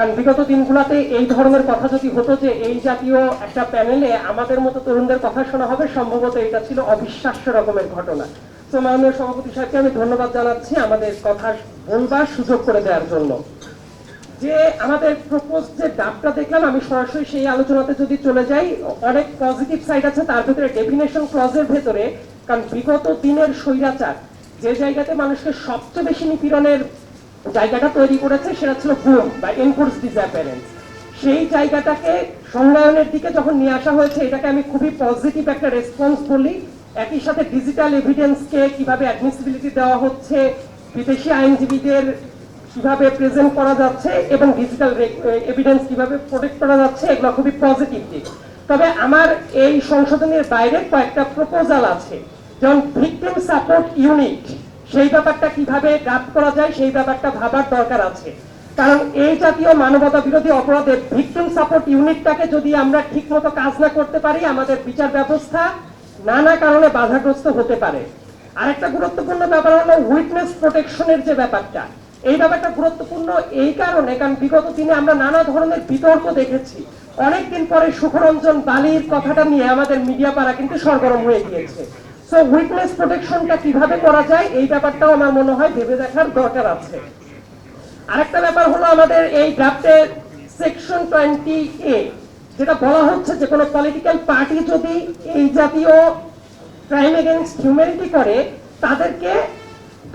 কারণ বিগত দিনগুলোতে এই ধরনের কথা যদি হতো যে এই জাতীয় একটা প্যানেলে আমাদের মতো তরুণদের কথা শোনা হবে, সম্ভবত এটা ছিল অবিশ্বাস্য রকমের ঘটনা। তো মাননীয় সভাপতি সাহেবকে আমি ধন্যবাদ জানাচ্ছি আমাদের কথা বলবার সুযোগ করে দেওয়ার জন্য। যে আমাদের প্রপোজ যে ডাবটা দেখলাম, আমি সরাসরি সেই আলোচনাতে যদি চলে যাই, অনেক পজিটিভ সাইড আছে, তার ভিতরে ডেফিনেশন ক্লজের ভেতরে, কারণ বিগত দিনের স্বৈরাচার, যে জায়গাতে মানুষকে সবচেয়ে বেশি নিপীড়নের জায়গাটা তৈরি করেছে, সেটা ছিল হোম বা এনফোর্স ডিসঅ্যাপিয়ারেন্স সেই জায়গাটাকে সংজ্ঞায়নের দিকে যখন নিয়ে আসা হয়েছে, এটাকে আমি খুবই পজিটিভ একটা রেসপন্স বলি। একই সাথে ডিজিটাল এভিডেন্সকে কীভাবে অ্যাডমিসিবিলিটি দেওয়া হচ্ছে, বিদেশি আইনজীবীদের কীভাবে প্রেজেন্ট করা যাচ্ছে এবং ডিজিটাল এভিডেন্স কীভাবে প্রোটেক্ট করা যাচ্ছে, এগুলো খুবই পজিটিভ দিক। তবে আমার এই সংশোধনের বাইরে কয়েকটা প্রপোজাল আছে। যেমন ভিক্টিম সাপোর্ট ইউনিট সেই ব্যাপারটা কীভাবে ড্রাফট করা যায়, সেই ব্যাপারটা ভাবার দরকার আছে। কারণ এই জাতীয় মানবতা বিরোধী অপরাধের ভিকটিম সাপোর্ট ইউনিটটাকে যদি আমরা ঠিকমতো কাজ না করতে পারি, আমাদের বিচার ব্যবস্থা নানা কারণে বাধাগ্রস্ত হতে পারে। আরেকটা গুরুত্বপূর্ণ ব্যাপার হলো উইটনেস প্রোটেকশনের যে ব্যাপারটা। এই ব্যাপারটা গুরুত্বপূর্ণ এই কারণে, কারণ বিগত দিনে আমরা নানা ধরনের বিতর্ক দেখেছি। অনেকদিন পরে সুখরঞ্জন বালির কথাটা নিয়ে আমাদের মিডিয়া পাড়া কিন্তু সরগরম হয়ে গিয়েছে। সো উইটনেস প্রোটেকশনটা কীভাবে করা যায়, এই ব্যাপারটাও আমার মনে হয় ভেবে দেখার দরকার আছে। আরেকটা ব্যাপার হলো আমাদের এই ড্রাফটের সেকশন টোয়েন্টি এ যেটা বলা হচ্ছে যে কোনো পলিটিক্যাল পার্টি যদি এই জাতীয় ক্রাইম এগেনস্ট হিউম্যানিটি করে, তাদেরকে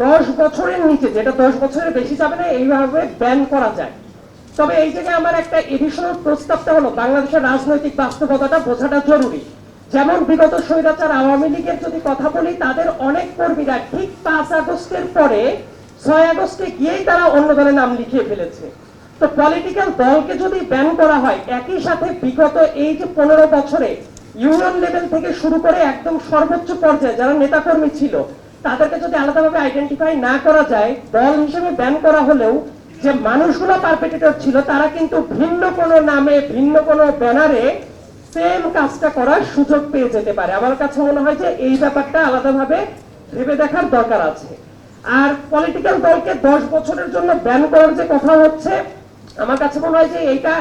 দশ বছরের নিচে, যেটা দশ বছরের বেশি যাবে না, এইভাবে ব্যান করা যায়। তবে এই জায়গায় আমার একটা এডিশনাল প্রস্তাবটা হলো, বাংলাদেশের রাজনৈতিক বাস্তবতাটা বোঝাটা জরুরি। যেমন বিগত স্বৈরাচার আওয়ামী লীগের যদি কথা বলি, তাদের অনেক কর্মীরা ঠিক পাঁচ আগস্টের পরে ছয় আগস্টে গিয়েই তারা অন্য দলে নাম লিখিয়ে ফেলেছে। তো পলিটিক্যাল দলকে যদি ব্যান করা হয়, একই সাথে বিগত এই যে পনেরো বছরে ইউনিয়ন লেভেল থেকে শুরু করে একদম সর্বোচ্চ পর্যায়ে যারা নেতাকর্মী ছিল, তাদেরকে যদি আলাদাভাবে আইডেন্টিফাই না করা যায়, দল হিসেবে ব্যান করা হলেও যে মানুষগুলো পারপেটেটর ছিল, তারা কিন্তু ভিন্ন কোনো নামে, ভিন্ন কোনো ব্যানারে সেম কাজটা করার সুযোগ পেয়ে যেতে পারে। আমার কাছে মনে হয় যে এই ব্যাপারটা আলাদাভাবে ভেবে দেখার দরকার আছে। আর পলিটিক্যাল দলকে দশ বছরের জন্য ব্যান করার যে কথা হচ্ছে, আমার কাছে মনে হয় যে এইটা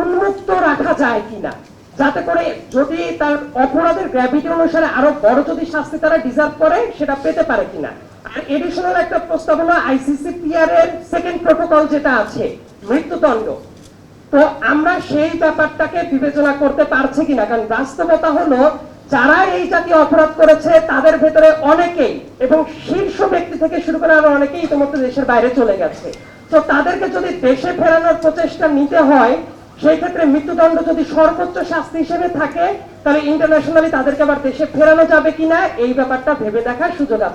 উন্মুক্ত রাখা যায় কিনা। যাতে করে যদি তার অপরাধের গ্র্যাভিটি অনুসারে আরও বড় যদি শাস্তি তারা ডিজার্ভ করে, সেটা পেতে পারে কিনা। আর এডিশনাল একটা প্রস্তাব হলো আইসিসিপিআর এর সেকেন্ড প্রোটোকল যেটা আছে, মৃত্যুদণ্ড তো আমরা সেই ব্যাপারটাকে বিবেচনা করতে পারছি কিনা? কারণ বাস্তবতা হলো, যারা এই জাতীয় অপরাধ করেছে, তাদের ভেতরে অনেকেই এবং শীর্ষ ব্যক্তি থেকে শুরু করে আরও অনেকেই ইতিমধ্যে দেশের বাইরে চলে গেছে। তো তাদেরকে যদি দেশে ফেরানোর প্রচেষ্টা নিতে হয়, সেই ক্ষেত্রে মৃত্যুদণ্ড যদি সর্বোচ্চ শাস্তি হিসেবে থাকে, তাহলে ইন্টারন্যাশনালি তাদেরকে আবার দেশে ফেরানো যাবে কিনা, এই ব্যাপারটা ভেবে দেখার সুযোগ আছে।